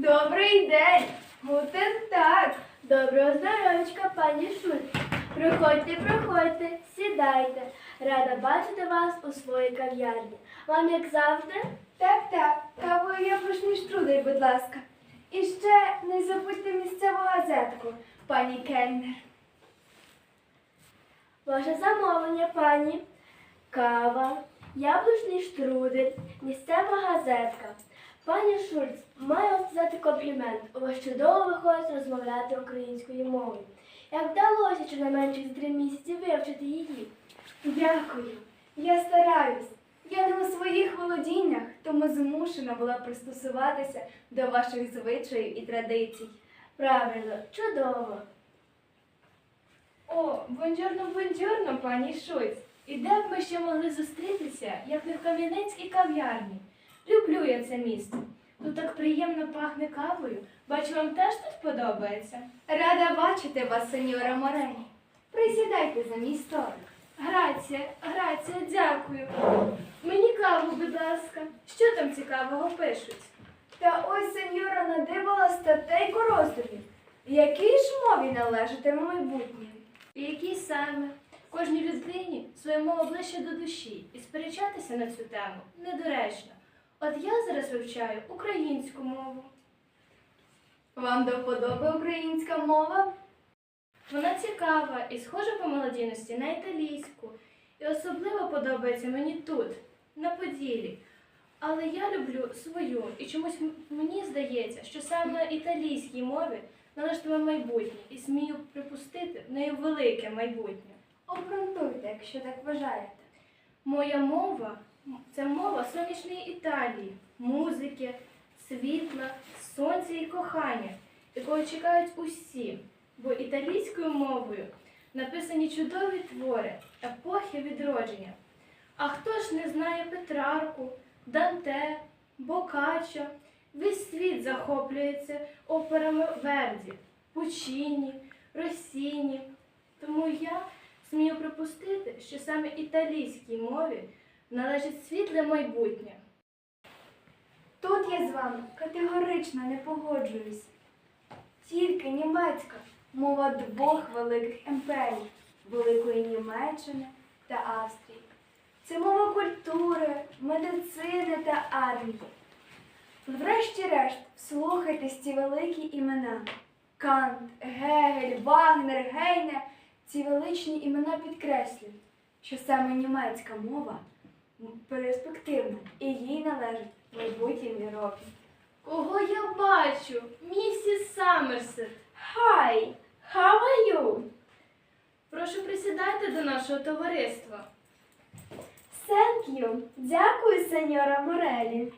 Добрий день! Гутен так. Доброго здоров'ячка, пані Шульц. Проходьте, проходьте, сідайте. Рада бачити вас у своїй кав'ярні. Вам, як завжди, Так, так. Кавою яблучний штрудель, будь ласка. І ще не забудьте місцеву газетку, пані Кельнер. ваше замовлення, пані. Кава, яблучний штрудель, місцева газетка. Пані Шульц, маю вам сказати комплімент. У вас чудово виходить розмовляти українською мовою. Як вдалося щонайменше за три місяці вивчити її? Дякую. Я стараюсь. Я не у своїх володіннях, тому змушена була пристосуватися до ваших звичаїв і традицій. Правильно, чудово. О, бонджорно, бонджорно, пані Шуйц. І де б ми ще могли зустрітися, як не в Кам'янецькій кав'ярні? Люблю я це місце. Тут так приємно пахне кавою. Бачу, вам теж тут подобається. Рада бачити вас, сеньора Морені. Присідайте за мій столик. Грація, грація, дякую. Мені каву, будь ласка. Що там цікавого пишуть? Та ось сеньора надибала статейку роздумів. Якій ж мові належатиме майбутнє? І які саме? Кожній людині своя мова ближче до душі, і сперечатися на цю тему недоречно. От я зараз вивчаю українську мову. Вам до вподоби українська мова? Вона цікава і схожа по молодійності на італійську. І особливо подобається мені тут, на Поділі. Але я люблю свою, і чомусь мені здається, що саме італійській мові належатиме майбутнє, і смію припустити в неї велике майбутнє. Обґрунтуйте, якщо так вважаєте. Моя мова це мова сонячної Італії, музики, світла, сонця і кохання, якого чекають усі, бо італійською мовою написані чудові твори епохи відродження. А хто ж не знає Петрарку, Данте, Бокаччо? Весь світ захоплюється операми Верді, Пучіні, Росіні. Тому я смію припустити, що саме італійській мові належить світле майбутнє. Тут я з вами категорично не погоджуюсь. Тільки німецька мова двох великих імперій Великої Німеччини та Австрії. Це мова культури, медицини та армії. Врешті-решт, вслухайтесь ці великі імена. Кант, Гегель, Вагнер, Гейне ці величні імена підкреслюють, що саме німецька мова перспективна і їй належить майбутні роки. Кого я бачу? Місіс Саммерсет. Hi, how are you? Прошу присідайте до нашого товариства. Thank you. Дякую, сеньора Морелі.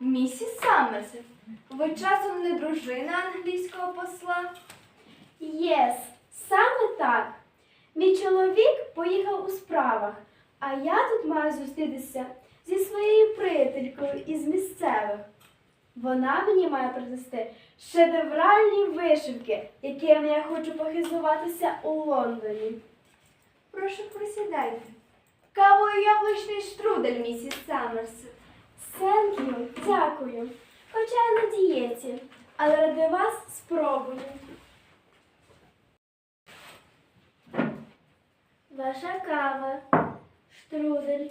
Місіс Саммерсет, ви часом не дружина англійського посла? Yes, саме так. Мій чоловік поїхав у справах, а я тут маю зустрітися зі своєю приятелькою із місцевих. Вона мені має принести шедевральні вишивки, якими я хочу похизуватися у Лондоні. Прошу присідайте. Кавою яблучний штрудель, місіс. Thank you, дякую. Хоча я на дієті, але ради вас спробую. Ваша кава, штрудель.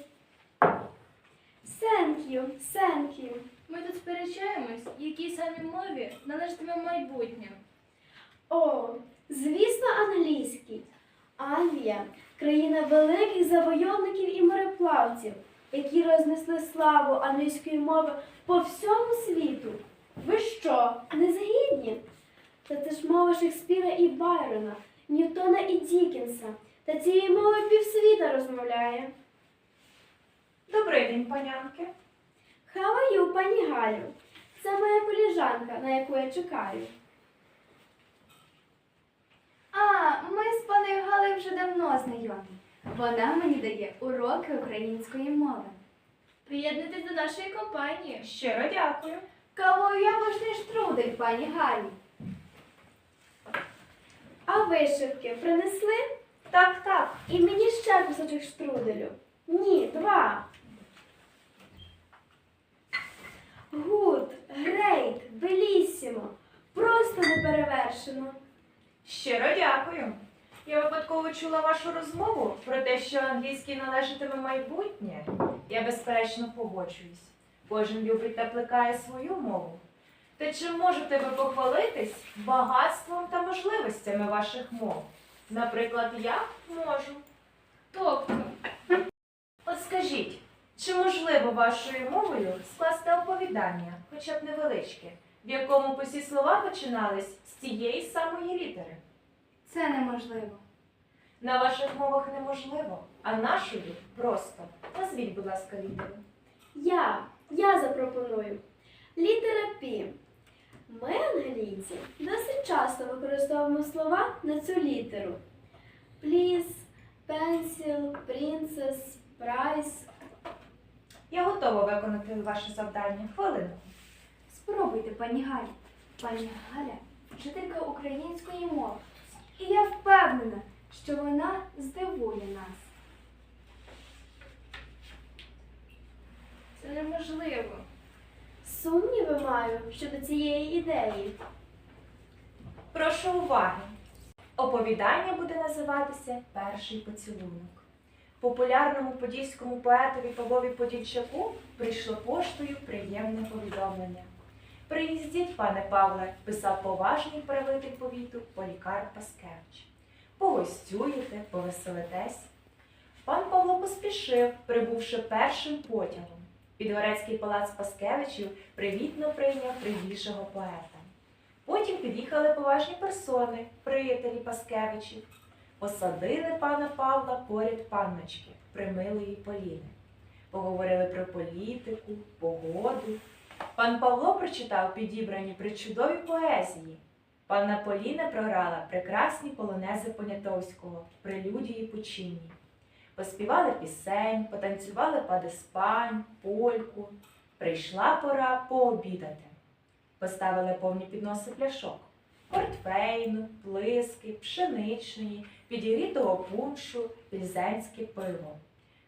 Thank you, thank you. Ми тут сперечаємось, якій самій мові належатиме майбутнє. О, звісно, англійський. Англія країна великих завойовників і мореплавців, які рознесли славу англійської мови по всьому світу. Ви що, не згідні? Та це ж мова Шекспіра і Байрона, Ньютона і Дікенса. Та цією мовою півсвіта розмовляє. Добрий день, панянки. How are you, пані Галю? Це моя коліжанка, на яку я чекаю. А, ми з паною Галею вже давно знайомі. Вона мені дає уроки української мови. Приєднуйтесь до нашої компанії. Щиро дякую. Кавою яблучний штрудель, пані Галі. А вишивки принесли? Так, так. І мені ще кусочок штруделю. Ні, два. Гуд, грейт, белісімо. Просто неперевершено. Щиро дякую. Я випадково чула вашу розмову про те, що англійський належатиме майбутнє. Я безперечно погоджуюсь. Кожен любить та плекає свою мову. Та чи можете ви похвалитись багатством та можливостями ваших мов? Наприклад, я можу. Тобто, от скажіть, чи можливо вашою мовою скласти оповідання, хоча б невеличке, в якому б усі слова починались з тієї самої літери? Це неможливо. На ваших мовах неможливо, а нашою просто. Назвіть, будь ласка, літеру. Я, я запропоную. Літера Пі. Ми, англійці, досить часто використовуємо слова на цю літеру. Please, pencil, princess, price. Я готова виконати ваше завдання. Хвилинку. Спробуйте, пані Галя. Пані Галя вчителька української мови. І я впевнена, що вона здивує нас. це неможливо. Сумніви маю щодо цієї ідеї. Прошу уваги. Оповідання буде називатися Перший поцілунок. Популярному подільському поетові Павлові Подільчаку прийшло поштою приємне повідомлення. Приїздіть, пане Павле, писав поважний правитель повіту Полікар Паскевич. Погостюєте, повеселитесь. Пан Павло поспішив, прибувши першим потягом. Підгорецький палац Паскевичів привітно прийняв приїжджого поета. Потім під'їхали поважні персони, приятелі Паскевичів. Посадили пана Павла поряд панночки, примилої Поліни. Поговорили про політику, погоду. Пан Павло прочитав підібрані причудові поезії. Панна Поліна програла прекрасні полонези Понятовського, прелюдії Пучині. Поспівали пісень, потанцювали падеспань, польку. Прийшла пора пообідати. Поставили повні підноси пляшок. Портфейну, плиски, пшеничної, підігрітого пуншу, пільзенське пиво.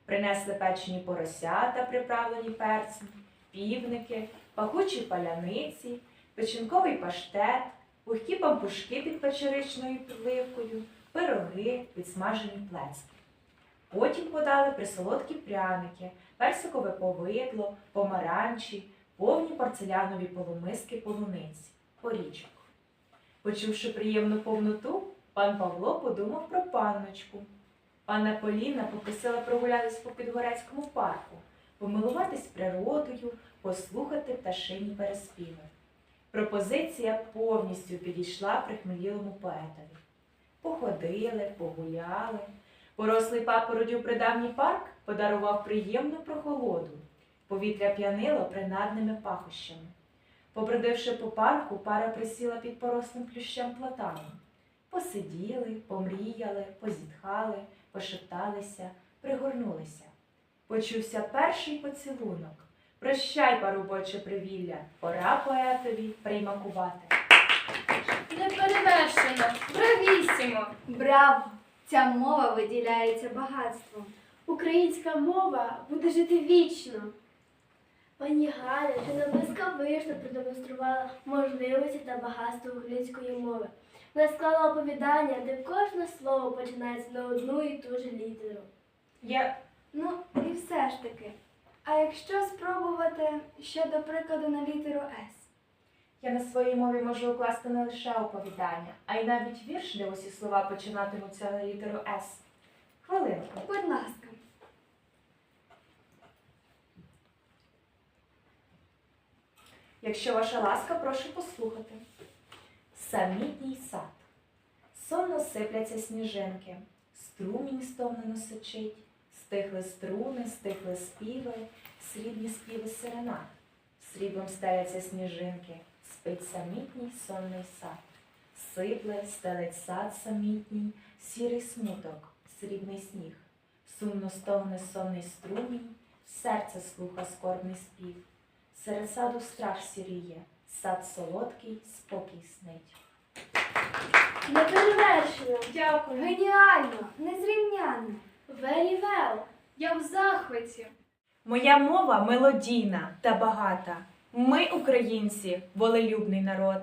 Принесли печені поросята, приправлені перцем, півники, пахучі паляниці, печінковий паштет, пухкі пампушки під печеричною підливкою, пироги, підсмажені плецки. Потім подали присолодкі пряники, персикове повидло, помаранчі, повні порцелянові полумиски полуниці, порічок. Почувши приємну повноту, пан Павло подумав про панночку. Панна Поліна попросила прогулятись по Підгорецькому парку, помилуватись природою, послухати пташині переспіви. Пропозиція повністю підійшла прихмелілому поетові. Походили, погуляли. Порослий папородю придавній парк подарував приємну прохолоду. Повітря п'янило принадними пахощами. Побродивши по парку, пара присіла під порослим плющем платаном. Посиділи, помріяли, позітхали, пошепталися, пригорнулися. Почувся перший поцілунок. Прощай, парубоче привілля, пора поетові приймакувати. Неперевершено, бравісімо! Браво! Ця мова виділяється багатством. Українська мова буде жити вічно. Пані Галя, ти нам блискавично продемонструвала можливості та багатство української мови. Вона склала оповідання, де кожне слово починається на одну і ту ж літеру. Я Ну, і все ж таки. А якщо спробувати щодо прикладу на літеру С? Я на своїй мові можу укласти не лише оповідання, а й навіть вірш, де усі слова починатимуться на літеру С. Хвилинку. Будь ласка. Якщо ваша ласка, прошу послухати. Самітній сад. Сонно сипляться сніжинки, струмінь стомлено сичить, стихли струни, стихли співи, срібні співи сирена. Сріблом стеляться сніжинки, спить самітній сонний сад. Сипле, стелить сад самітній, сірий смуток, срібний сніг. Сумно стогне сонний струмінь, серце слуха скорбний спів. Серед саду страх сіріє, сад солодкий, спокій снить. Неперевершено. Дякую. Геніально! Незрівнянно! Very well. Я в захваті. Моя мова мелодійна та багата. Ми, українці, волелюбний народ.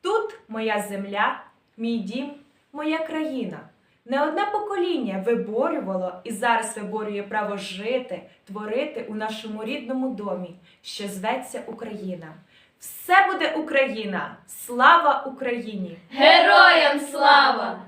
Тут моя земля, мій дім, моя країна. Не одне покоління виборювало і зараз виборює право жити, творити у нашому рідному домі, що зветься Україна. Все буде Україна! Слава Україні! Героям слава!